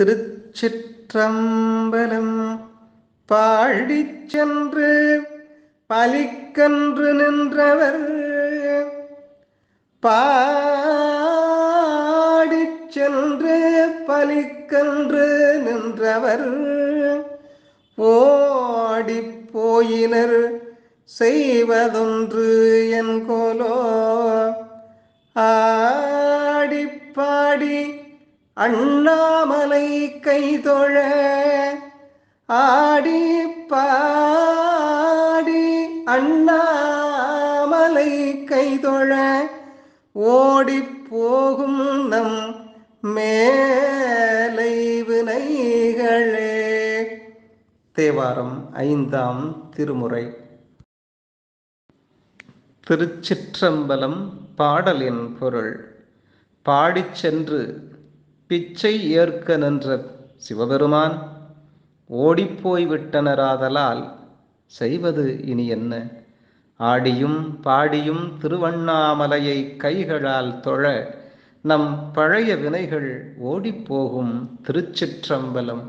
திருச்சிற்றம்பலம் பாடி சென்று பலிக்கன்று நின்றவர். பாடி சென்று பலிக்கன்று நின்றவர். ஓடி போயினர் செய்வதொன்று என் கோலோ ஆடிப்பாடி அண்ணாமலை கைதொழ ஆடி பாடி அண்ணாமலை கைதொழ ஓடி போகும் நம் மேலை வினைகளே. தேவாரம் ஐந்தாம் திருமுறை. திருச்சிற்றம்பலம் பாடலின் பொருள். பாடிச் சென்று பிச்சை ஏற்க நின்ற சிவபெருமான் ஓடிப்போய் விட்டனராதலால் செய்வது இனி என்ன? ஆடியும் பாடியும் திருவண்ணாமலையை கைகளால் தொழ நம் பழைய வினைகள் ஓடிப்போகும் திருச்சிற்றம்பலம்.